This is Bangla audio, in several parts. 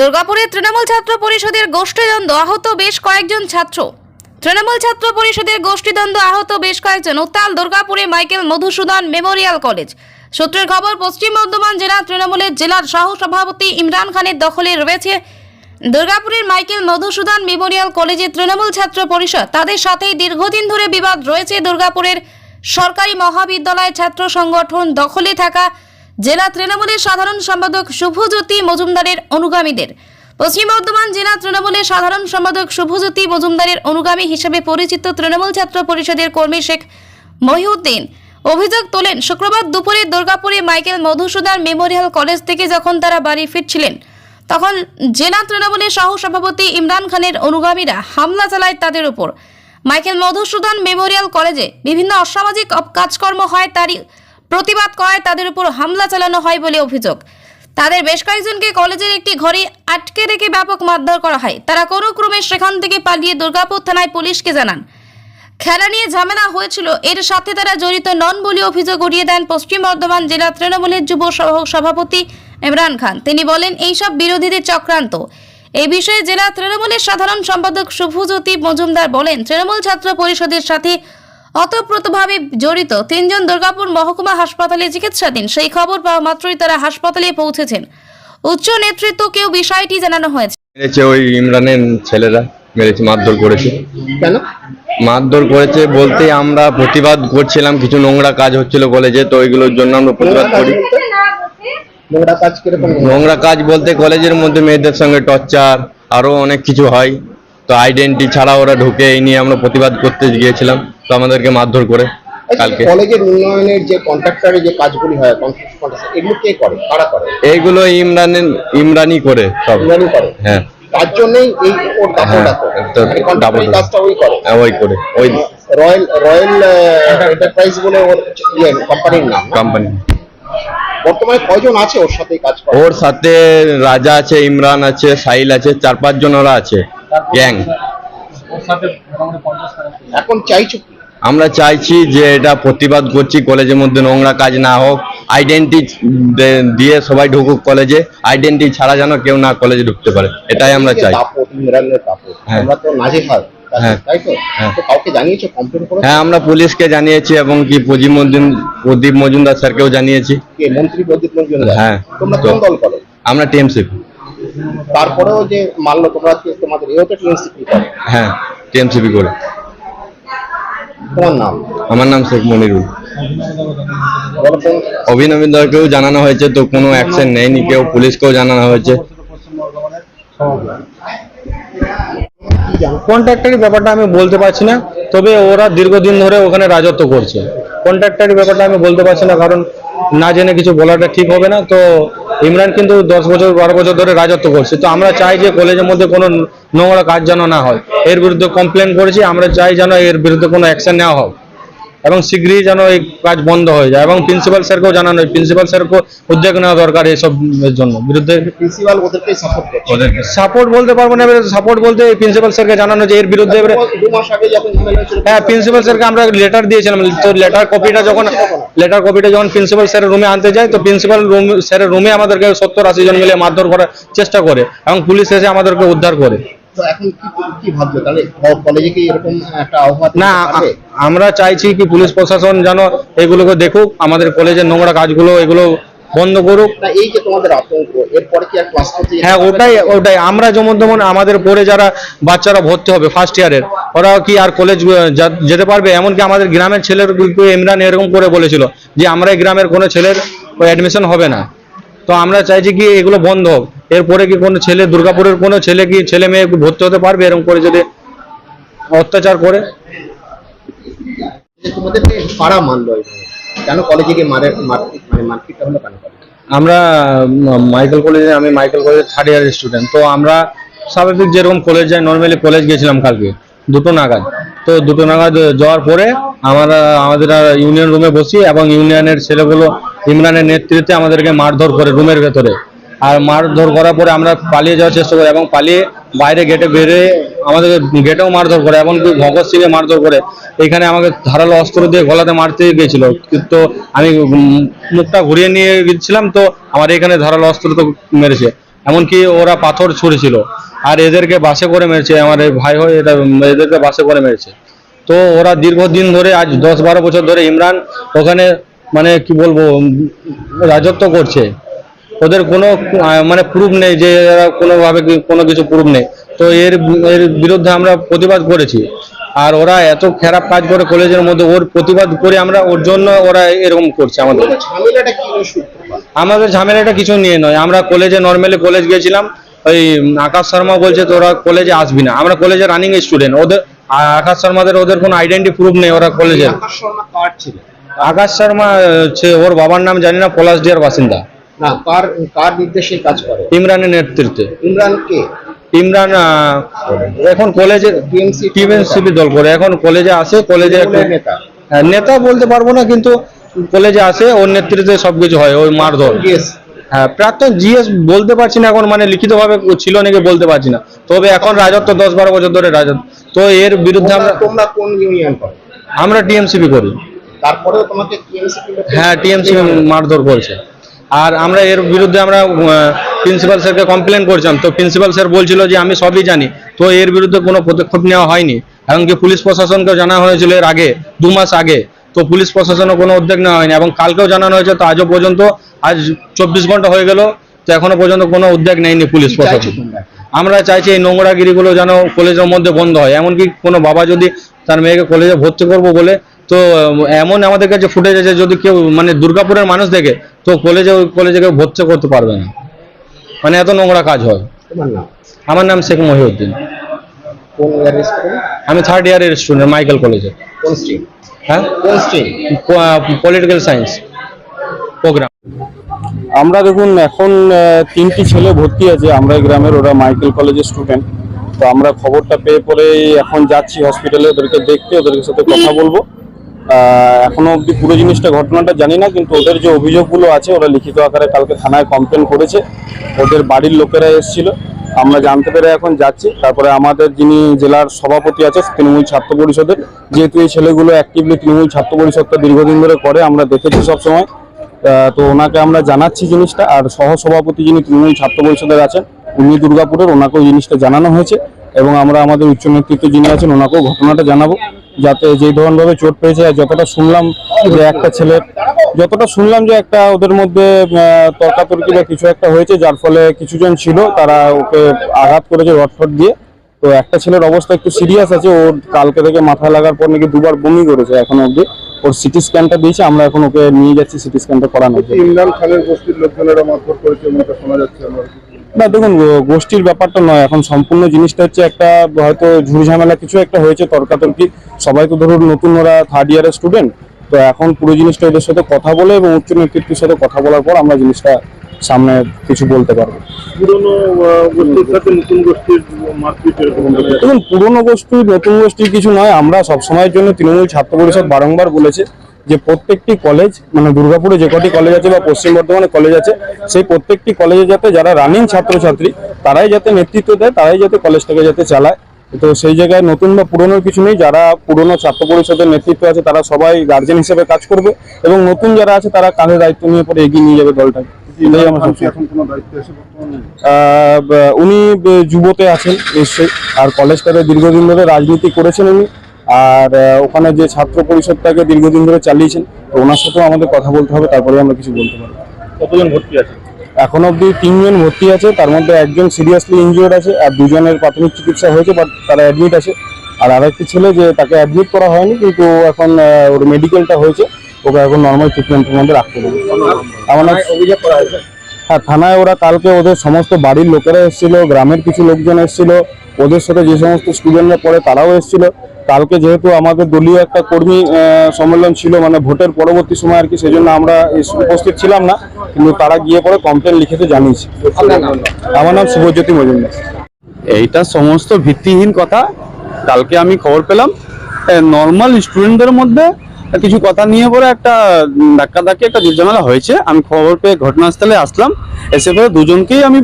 দুর্গাপুরে তৃণমূল ছাত্র পরিষদের গোষ্ঠীদ্বন্দ্ব আহত বেশ কয়েকজন ছাত্র। তৃণমূল ছাত্র পরিষদের গোষ্ঠীদ্বন্দ্ব আহত বেশ কয়েকজন উত্তাল দুর্গাপুরে মাইকেল মধুসূদন মেমোরিয়াল কলেজ। সূত্রের খবর, পশ্চিম বর্ধমান জেলা তৃণমূলের জেলার সহ সভাপতি ইমরান খানের দখলে রয়েছে দুর্গাপুরের মাইকেল মধুসূদন মেমোরিয়াল কলেজের তৃণমূল ছাত্র পরিষদ। তাদের সাথেই দীর্ঘদিন ধরে বিবাদ রয়েছে দুর্গাপুরের সরকারি মহাবিদ্যালয় ছাত্র সংগঠন দখলে থাকা জেলা তৃণমূলের সাধারণ সম্পাদক শুভজ্যোতি মজুমদারের অনুগামীদের। পশ্চিম বর্ধমান জেলা তৃণমূলের সাধারণ সম্পাদক শুভজ্যোতি মজুমদারের অনুগামী হিসেবে পরিচিত তৃণমূল ছাত্র পরিষদের কর্মী শেখ মহিউদ্দিন। অভিযোগ তোলেন, শুক্রবার দুপুরে দুর্গাপুরে মাইকেল মধুসূদন মেমোরিয়াল কলেজ থেকে যখন তারা বাড়ি ফিরছিলেন, তখন জেলা তৃণমূলের সহ সভাপতি ইমরান খানের অনুগামীরা হামলা চালায় তাদের উপর। মাইকেল মধুসূদন মেমোরিয়াল কলেজে বিভিন্ন অসামাজিক কাজকর্ম হয় তারই প্রতিবাদ করায় তাদের উপর হামলা চালানো হয় বলে অভিযোগ। তাদের বেশ কয়েকজনকে কলেজের একটি ঘরে আটকে রেখে ব্যাপক মারধর করা হয়। তারা কোনো ক্রমে সেখান থেকে পালিয়ে দুর্গাপুর থানায় পুলিশকে জানান। খেলা নিয়ে ঝামেলা হয়েছিল। এর সাথে তারা জড়িত নন বলে অভিযোগ উড়িয়ে দেন পশ্চিম বর্ধমান জেলা তৃণমূলের যুব সভাপতি ইমরান খান। তিনি বলেন, এইসব বিরোধীদের চক্রান্ত। এই বিষয়ে জেলা তৃণমূলের সাধারণ সম্পাদক শুভজ্যোতি মজুমদার বলেন, তৃণমূল ছাত্র পরিষদের সাথে অতপ্রতভাবে জড়িত তিনজন দুর্গাপুর মহকুমা হাসপাতালে চিকিৎসাধীন। সেই খবর পাওয়া মাত্রই তারা হাসপাতালে পৌঁছেছেন। উচ্চ নেতৃত্বকেও বিষয়টি জানানো হয়েছে? মেরেছে ওই ইমরানের ছেলেরা মেরেছে মারধর করেছে। কেন? মারধর করেছে বলতে আমরা প্রতিবাদ করছিলাম কিছু নোংরা কাজ হচ্ছিল কলেজে তো ওইগুলোর জন্য আমরা প্রতিবাদ করি। নোংরা কাজ কীরকম? নোংরা কাজ বলতে কলেজের মধ্যে মেয়েদের সঙ্গে টর্চার আরও অনেক কিছু হয়। তো আইডেন্টি ছাড়া ওরা ঢুকে এই নিয়ে আমরা প্রতিবাদ করতে গিয়েছিলাম। তো আমাদেরকে মারধর করে কালকে। কলেজের উন্নয়নের যে কন্ট্রাক্টরের যে কাজগুলি হয় এগুলো কে করে? কারা করে? এইগুলো ইমরানের ইমরানই করে সব। ইমরানই করে? হ্যাঁ। তার জন্যই এই ওর হ্যাঁ, দাপটটা তো কন্ট্রাক্টরের দাপট। কাজটা ওই করে। হ্যাঁ, ওই করে ওই। রয়্যাল রয়্যাল এন্টারপ্রাইজ বলে ওর ইয়ে কোম্পানির নাম। কোম্পানি বর্তমানে কয়জন আছে ওর সাথে কাজ করে ওর সাথে রাজা আছে ইমরান আছে সাহিল আছে চার পাঁচ জন ওরা আছে। গ্যাং এখন চাইছো কি আমরা চাইছি যে এটা প্রতিবাদ করছি কলেজের মধ্যে নোংরা কাজ না হোক। আইডেন্টি দিয়ে সবাই ঢুকুক কলেজে। আইডেন্টি ছাড়া যেন কেউ না কলেজে ঢুকতে পারে। এটাই আমরা চাই। হ্যাঁ। আমরা হ্যাঁ। হ্যাঁ। হ্যাঁ আমরা পুলিশকে জানিয়েছি এবং কি প্রদীপ মজুম প্রদীপ মজুমদার স্যারকেও জানিয়েছি। মজুমদার? হ্যাঁ। আমরা টিএমসিপ তারপরেও যে মানলো তোমরা তোমাদের হ্যাঁ টিএমসিপি করে। তোমার নাম? আমার নাম শেখ মনিরুল। অভিনবীন্দ্রকেও জানানো হয়েছে তো কোনো অ্যাকশন নেয়নি কেউ পুলিশকেও জানানো হয়েছে। কন্ট্রাক্টারি ব্যাপারটা আমি বলতে পারছি না তবে ওরা দীর্ঘদিন ধরে ওখানে রাজত্ব করছে। কন্ট্রাক্টারি ব্যাপারটা আমি বলতে পারছি না কারণ না জেনে কিছু বলাটা ঠিক হবে না তো ইমরান কিন্তু দশ বছর, বারো বছর ধরে রাজত্ব করছে। তো আমরা চাই যে কলেজের মধ্যে কোনো নোংরা কাজ যেন না হয়। এর বিরুদ্ধে কমপ্লেন করেছি, আমরা চাই যেন এর বিরুদ্ধে কোনো অ্যাকশন নেওয়া হোক। এবং শীঘ্রই যেন এই কাজ বন্ধ হয়ে যায় এবং প্রিন্সিপাল স্যারকেও জানানো প্রিন্সিপাল স্যারকেও উদ্যোগ নেওয়া দরকার এসব এর জন্য। বিরুদ্ধে প্রিন্সিপাল ওদেরকে সাপোর্ট সাপোর্ট বলতে পারব না এবারে সাপোর্ট বলতে প্রিন্সিপাল স্যারকে জানানো যে এর বিরুদ্ধে এবারে হ্যাঁ প্রিন্সিপাল স্যারকে আমরা লেটার দিয়েছিলাম। তো লেটার কপিটা যখন লেটার কপিটা যখন প্রিন্সিপাল স্যারের রুমে আনতে যায় তো প্রিন্সিপাল রুম স্যারের রুমে আমাদেরকে সত্তর আশি জন মিলে মারধর করার চেষ্টা করে এবং পুলিশ এসে আমাদেরকে উদ্ধার করে। তো এখন কি কি ভাবছ? তাহলে কলেজে কি এরকম একটা আবহাওয়া না? আমরা চাইছি কি পুলিশ প্রশাসন যেন এগুলোকে দেখুক আমাদের কলেজের নোংরা কাজগুলো এগুলো বন্ধ করুক। এই যে তোমাদের আতঙ্ক এরপরে কি আর ক্লাস করতে হ্যাঁ ওটাই ওটাই। আমরা যেমন তেমন আমাদের পরে যারা বাচ্চারা ভর্তি হবে ফার্স্ট ইয়ারের ওরা কি আর কলেজ যেতে পারবে? এমনকি আমাদের গ্রামের ছেলের ইমরান এরকম করে বলেছিল যে আমরা গ্রামের কোনো ছেলের অ্যাডমিশন হবে না। তো আমরা চাইছি কি এগুলো বন্ধ হোক। এরপরে কি কোনো ছেলে দুর্গাপুরের কোনো ছেলে কি ছেলে মেয়ে ভর্তি হতে পারবে? এরকম করে যদি অত্যাচার করে। মানলো কেন কলেজে গিয়ে মারে মানে মারপিটটা হলো কেন আমরা মাইকেল কলেজে আমি মাইকেল কলেজের থার্ড ইয়ার স্টুডেন্ট তো আমরা স্বাভাবিক যেরকম কলেজ যাই নর্মালি কলেজ গেছিলাম কালকে দুটো নাগাদ। তো দুটো নাগাদ যাওয়ার পরে আমরা আমাদের ইউনিয়ন রুমে বসি এবং ইউনিয়নের ছেলেগুলো ইমরানের নেতৃত্বে আমাদেরকে মারধর করে রুমের ভেতরে। আর মারধর করার পরে আমরা পালিয়ে যাওয়ার চেষ্টা করি এবং পালিয়ে বাইরে গেটে বেরিয়ে আমাদের গেটেও মারধর করে এমনকি ভগৎ সিংয়ে মারধর করে এখানে আমাকে ধারালো অস্ত্র দিয়ে গলাতে মারতে গেছিল তো আমি মুখটা ঘুরিয়ে নিয়ে গেছিলাম তো আমার এখানে ধারালো অস্ত্র তো মেরেছে। এমনকি ওরা পাথর ছুঁড়েছিল। আর এদেরকে বাসে করে মেরেছে। আমার ভাই হয়ে এটা এদেরকে বাসে করে মেরেছে। তো ওরা দীর্ঘদিন ধরে, আজ দশ বারো বছর ধরে ইমরান ওখানে মানে কি বলব রাজত্ব করছে। ওদের কোনো মানে প্রুফ নেই যে এরা কোনোভাবে কোনো কিছু প্রুফ নেই। তো এর এর বিরুদ্ধে আমরা প্রতিবাদ করেছি। আর ওরা এত খারাপ কাজ করে কলেজের মধ্যে ওর প্রতিবাদ করে আমরা ওর জন্য ওরা এরকম করছে আমাদের। ঝামেলাটা আমাদের ঝামেলাটা কিছু নিয়ে নয়। আমরা কলেজে নর্মালি কলেজ গেছিলাম ওই আকাশ শর্মা বলছে তোরা কলেজে আসবি না। আমরা কলেজে রানিং স্টুডেন্ট ওদের আকাশ শর্মাদের ওদের কোনো আইডেন্টি প্রুফ নেই ওরা কলেজে আকাশ শর্মা কার আকাশ শর্মা হচ্ছে ওর বাবার নাম জানি না পলাশডিয়ার বাসিন্দা। না কার কার নির্দেশে কাজ করে? ইমরানের নেতৃত্বে। ইমরান কে? ইমরান এখন কলেজে টিএমসি টিএমসিপি দল করে এখন কলেজে আসে কলেজে নেতা। নেতা বলতে পারব না কিন্তু কলেজে আসে ওর নেতৃত্বে সবকিছু হয় ওই মারধর। হ্যাঁ প্রাক্তন জিএস বলতে পারছি না এখন মানে লিখিতভাবে ছিল নাকি বলতে পারছি না। তবে এখন রাজত্ব দশ বারো বছর ধরে রাজত্ব। তো এর বিরুদ্ধে আমরা তোমরা কোন ইউনিয়ন করো? আমরা টিএমসিপি করি। তারপরেও তোমাকে টিএমসি হ্যাঁ টিএমসি মারধর করছে। আর আমরা এর বিরুদ্ধে আমরা প্রিন্সিপাল স্যারকে কমপ্লেন করছিলাম। তো প্রিন্সিপাল স্যার বলছিল যে আমি সবই জানি। তো এর বিরুদ্ধে কোনো পদক্ষেপ নেওয়া হয়নি। এমনকি পুলিশ প্রশাসনকে জানা হয়েছিল এর আগে দু মাস আগে। তো পুলিশ প্রশাসনও কোনো উদ্যোগ নেওয়া হয়নি। এবং কালকেও জানানো হয়েছে তো আজও পর্যন্ত আজ চব্বিশ ঘণ্টা হয়ে গেল তো এখনও পর্যন্ত কোনো উদ্যোগ নেয়নি পুলিশ প্রশাসন। আমরা চাইছি এই নোংরাগিরিগুলো যেন কলেজের মধ্যে বন্ধ হয়। এমনকি কোনো বাবা যদি তার মেয়েকে কলেজে ভর্তি করব বলে তো এমন আমাদের কাছে ফুটেজ আছে যদি কেউ মানে দুর্গাপুরের মানুষ দেখে তো কলেজে ওই কলেজে কেউ ভর্তি করতে পারবে না। মানে এত নোংরা কাজ হয়। আমার নাম শেখ মহিউদ্দিন। আমি থার্ড ইয়ারের স্টুডেন্ট মাইকেল কলেজে হ্যাঁ? পলিটিক্যাল সায়েন্স প্রোগ্রাম আমরা দেখুন এখন তিনটি ছেলে ভর্তি আছে। আমরা এই গ্রামের ওরা মাইকেল কলেজের স্টুডেন্ট তো আমরা খবরটা পেয়ে পরে এখন যাচ্ছি হসপিটালে ওদেরকে দেখতে ওদের সাথে কথা বলব। এখনও অব্দি পুরো জিনিসটা, ঘটনাটা জানি না, কিন্তু ওদের যে অভিযোগগুলো আছে, ওরা লিখিত আকারে কালকে থানায় কমপ্লেন করেছে। ওদের বাড়ির লোকেরা এসেছিল। আমরা জানতে পেরে এখন যাচ্ছি। তারপরে আমাদের যিনি জেলার সভাপতি আছে তৃণমূল ছাত্র পরিষদের। যেহেতু এই ছেলেগুলো অ্যাক্টিভলি তৃণমূল ছাত্র পরিষদটা দীর্ঘদিন ধরে করে, আমরা দেখেছি সবসময়। তো ওনাকে আমরা জানাচ্ছি জিনিসটা। আর সহ সভাপতি যিনি তৃণমূল ছাত্র পরিষদের আছেন, উনি দুর্গাপুরের, ওনাকেও জিনিসটা জানানো হয়েছে। এবং আমরা আমাদের উচ্চ নেতৃত্ব যিনি আছেন, ওনাকেও ঘটনাটা জানাব। যাতে যেই ধরনভাবে চোট পেয়েছে যতটা শুনলাম যে একটা ছেলের যতটা শুনলাম যে একটা ওদের মধ্যে তর্কাতর্কি বা কিছু একটা হয়েছে, যার ফলে কিছুজন ছিল, তারা ওকে আঘাত করেছে রটফট দিয়ে। তো একটা ছেলের অবস্থা একটু সিরিয়াস আছে, ওর কালকে থেকে মাথা লাগার পর নাকি দুবার বমি করেছে এখন অবধি। ওর সিটি স্ক্যানটা দিয়েছে, আমরা এখন ওকে নিয়ে যাচ্ছি সিটি স্ক্যানটা জন্য ইমরান খানের গোষ্ঠীর লোকজনেরা মারধর করেছে শোনা যাচ্ছে না দেখুন গোষ্ঠীর ব্যাপারটা নয়। এখন সম্পূর্ণ জিনিসটা হচ্ছে একটা হয়তো ঝুড়ি ঝামেলা কিছু একটা হয়েছে তর্কাতর্কি। সবাই তো ধরুন নতুন ওরা থার্ড ইয়ারের স্টুডেন্ট তো এখন পুরো জিনিসটা ওদের সাথে কথা বলে এবং উচ্চ নেতৃত্বের সাথে কথা বলার পর আমরা জিনিসটা সামনে কিছু বলতে পারব। দেখুন পুরনো গোষ্ঠী নতুন গোষ্ঠীর কিছু নয়। আমরা সবসময়ের জন্য তৃণমূল ছাত্র পরিষদ বারংবার বলেছে যে প্রত্যেকটি কলেজ মানে দুর্গাপুরে যে কটি কলেজ আছে বা পশ্চিম বর্ধমানে কলেজ আছে সেই প্রত্যেকটি কলেজে যাতে যারা রানিং ছাত্রছাত্রী তারাই যাতে নেতৃত্ব দেয় তারাই যাতে কলেজটাকে যাতে চালায়। তো সেই জায়গায় নতুন বা পুরনোর কিছু নেই যারা পুরনো ছাত্র পরিষদের নেতৃত্ব আছে তারা সবাই গার্জেন হিসেবে কাজ করবে এবং নতুন যারা আছে তারা কাঁধে দায়িত্ব নিয়ে পরে এগিয়ে নিয়ে যাবে দলটাকে। উনি যুবতে আছেন নিশ্চয়ই। আর কলেজটাতে দীর্ঘদিন ধরে রাজনীতি করেছেন উনি। আর ওখানে যে ছাত্র পরিষদটাকে দীর্ঘদিন ধরে চালিয়েছেন তো ওনার সাথেও আমাদের কথা বলতে হবে তারপরে আমরা কিছু বলতে পারব। কতজন ভর্তি আছে? এখন অবধি তিনজন ভর্তি আছে তার মধ্যে একজন সিরিয়াসলি ইনজিওর্ড আছে আর দুজনের প্রাথমিক চিকিৎসা হয়েছে বাট তারা অ্যাডমিট আছে। আর আরেকটি ছেলে যে তাকে অ্যাডমিট করা হয়নি কিন্তু এখন ওর মেডিকেলটা হয়েছে ওকে এখন নর্মাল ট্রিটমেন্টের মধ্যে রাখতে হবে। আমার অভিযোগ করা হয়েছে? হ্যাঁ থানায় ওরা কালকে ওদের সমস্ত বাড়ির লোকেরা এসেছিল গ্রামের কিছু লোকজন এসেছিল ওদের সাথে যে সমস্ত স্টুডেন্টরা পড়ে তারাও এসেছিল। কালকে যেহেতু আমাদের দলীয় একটা কর্মী সম্মেলন ছিল মানে ভোটের পরবর্তী সময় আর কি সেই জন্য আমরা উপস্থিত ছিলাম না, কিন্তু তারা গিয়ে পরে কমপ্লেন লিখেছে, জানিয়েছে। আমার নাম শুভজ্যোতি মজুমদার। এইটা সমস্ত ভিত্তিহীন কথা। কালকে আমি খবর পেলাম নর্মাল স্টুডেন্টদের মধ্যে কিছু কথা নিয়ে পরে একটা ধাক্কা ধাক্কি, একটা ঝামেলা হয়েছে। আমি খবর পেয়ে ঘটনাস্থলে আসলাম। এসে পরে দুজনকেই আমি,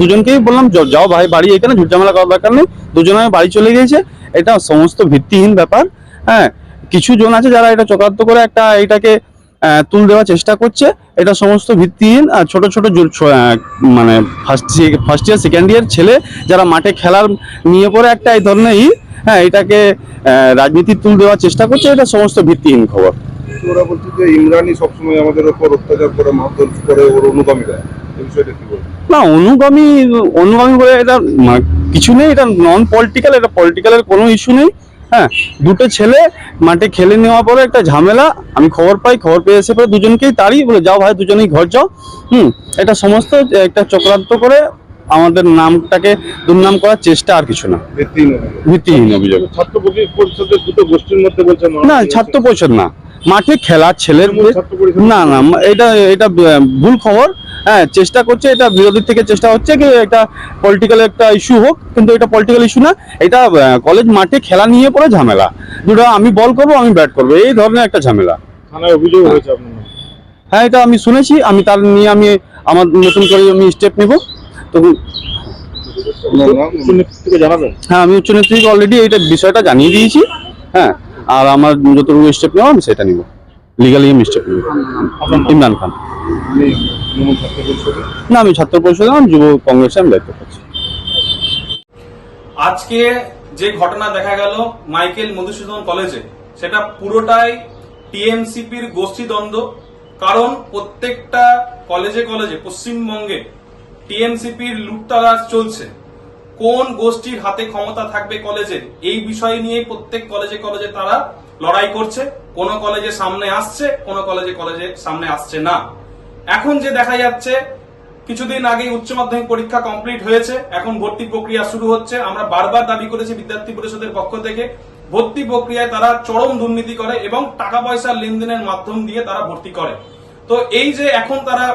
দুজনকেই বললাম যাও ভাই, বাড়ি এখানে ঝামেলা করার দরকার নেই। দুজনে আমি বাড়ি চলে গিয়েছে। এটা সমস্ত ভিত্তিহীন ব্যাপার হ্যাঁ। কিছু জন আছে যারা এটা চক্রান্ত করে একটা এটাকে তুল দেওয়ার চেষ্টা করছে। এটা সমস্ত ভিত্তিহীন, আর ছোট ছোট মানে first first year second year ছেলে যারা মাঠে খেলার নিয়ে পড়ে একটা এই ধরনের হ্যাঁ এটাকে রাজনীতির তুল দেওয়ার চেষ্টা করছে এটা সমস্ত ভিত্তিহীন খবর। ওরা বলছে যে ইমরানই সবসময় আমাদের উপর অত্যাচার করে মারধর করে ওর অনুগামীরা না অনুগামী অনুগামী বলে এটা কিছু নেই এটা নন পলিটিক্যাল এটা পলিটিক্যালের কোনো ইস্যু নেই। হ্যাঁ দুটো ছেলে মাঠে খেলে নেওয়ার পরে একটা ঝামেলা আমি খবর পাই খবর পেয়ে এসে পরে দুজনকেই তাড়ি বলে যাও ভাই দুজনেই ঘর যাও। হুম এটা সমস্ত একটা চক্রান্ত করে আমাদের নামটাকে দুর্নাম করার চেষ্টা আর কিছু না। ভিত্তিহীন অভিযোগ। ছাত্র পরিষদের দুটো গোষ্ঠীর মধ্যে বলছেন না? ছাত্র পরিষদ না। মাঠে খেলার ছেলের না না এটা এটা ভুল খবর। হ্যাঁ চেষ্টা করছে এটা বিরোধীর থেকে চেষ্টা হচ্ছে কি এটা পলিটিক্যাল একটা ইস্যু হোক কিন্তু এটা পলিটিক্যাল ইস্যু না। এটা কলেজ মাঠে খেলা নিয়ে পরে ঝামেলা। দুটো আমি বল করব আমি ব্যাট করব এই ধরনের একটা ঝামেলা। থানায় অভিযোগ হয়েছে হ্যাঁ এটা আমি শুনেছি আমি তার নিয়ে আমি আমার নতুন করে আমি স্টেপ নেব। হ্যাঁ আমি উচ্চ নেতৃত্বকে অলরেডি এইটা বিষয়টা জানিয়ে দিয়েছি হ্যাঁ আর আমার যতটুকু স্টেপ নেওয়া আমি সেটা নিব। লিগালি আমি স্টেপ নেব। ইমরান খান। না আমি ছাত্র পরিষদে আমি যুব কংগ্রেসে আমি দায়িত্ব করছি আজকে যে ঘটনা দেখা গেল মাইকেল মধুসূদন কলেজে সেটা পুরোটাই টিএমসিপির গোষ্ঠীদ্বন্দ্ব কারণ প্রত্যেকটা কলেজে কলেজে পশ্চিমবঙ্গে টিএমসিপির লুটতারাজ চলছে। কোন গোষ্ঠীর হাতে ক্ষমতা থাকবে কলেজে? এই বিষয় নিয়ে প্রত্যেক কলেজে কলেজে তারা লড়াই করছে। কোন কলেজে সামনে আসছে, কোন কলেজে কলেজে সামনে আসছে না। এখন যে দেখা যাচ্ছে, কিছুদিন আগে উচ্চ মাধ্যমিক পরীক্ষা কমপ্লিট হয়েছে। এখন ভর্তি প্রক্রিয়া শুরু হচ্ছে। আমরা বারবার দাবি করেছি বিদ্যার্থী পরিষদের পক্ষ থেকে, ভর্তি প্রক্রিয়ায় তারা চরম দুর্নীতি করে এবং টাকা পয়সার লেনদেনের মাধ্যম দিয়ে তারা ভর্তি করে। তো এই যে এখন তারা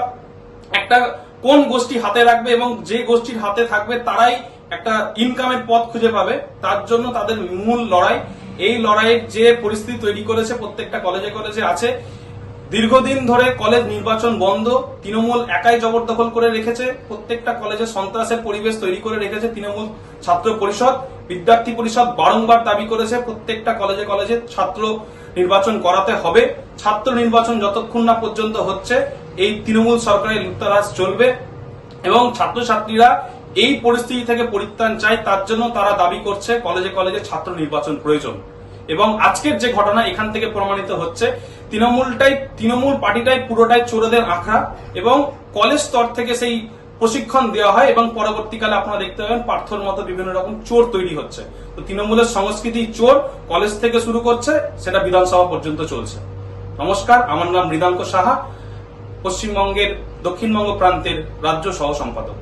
একটা কোন গোষ্ঠী হাতে রাখবে এবং যে গোষ্ঠীর হাতে থাকবে তারাই একটা ইনকামের পথ খুঁজে পাবে। তার জন্য তাদের মূল লড়াই। এই লড়াইয়ের যে পরিস্থিতি তৈরি করেছে প্রত্যেকটা কলেজে কলেজে আছে। দীর্ঘদিন ধরে কলেজ নির্বাচন বন্ধ। তৃণমূল একাই জবরদখল করে রেখেছে। প্রত্যেকটা কলেজে সন্ত্রাসের পরিবেশ তৈরি করে রেখেছে তৃণমূল ছাত্র পরিষদ। বিদ্যার্থী পরিষদ বারংবার দাবি করেছে, প্রত্যেকটা কলেজে কলেজে ছাত্র নির্বাচন করাতে হবে। ছাত্র নির্বাচন যতক্ষণ না পর্যন্ত হচ্ছে এই তৃণমূল সরকারের লুপ্তারাজ চলবে এবং ছাত্রছাত্রীরা এই পরিস্থিতি থেকে পরিত্রাণ চায়, তার জন্য তারা দাবি করছে কলেজে কলেজে ছাত্র নির্বাচন প্রয়োজন। এবং আজকের যে ঘটনা এখান থেকে প্রমাণিত হচ্ছে, তৃণমূলটাই, তৃণমূল পার্টিটাই পুরোটাই চোরদের আখড়া এবং কলেজ স্তর থেকে সেই প্রশিক্ষণ দেওয়া হয় এবং পরবর্তীকালে আপনারা দেখতে পাবেন পার্থর মতো বিভিন্ন রকম চোর তৈরি হচ্ছে। তো তৃণমূলের সংস্কৃতি চোর কলেজ থেকে শুরু করছে, সেটা বিধানসভা পর্যন্ত চলছে। নমস্কার, আমার নাম মৃদাঙ্ক সাহা। পশ্চিমবঙ্গের দক্ষিণবঙ্গ প্রান্তের রাজ্য সহ সম্পাদক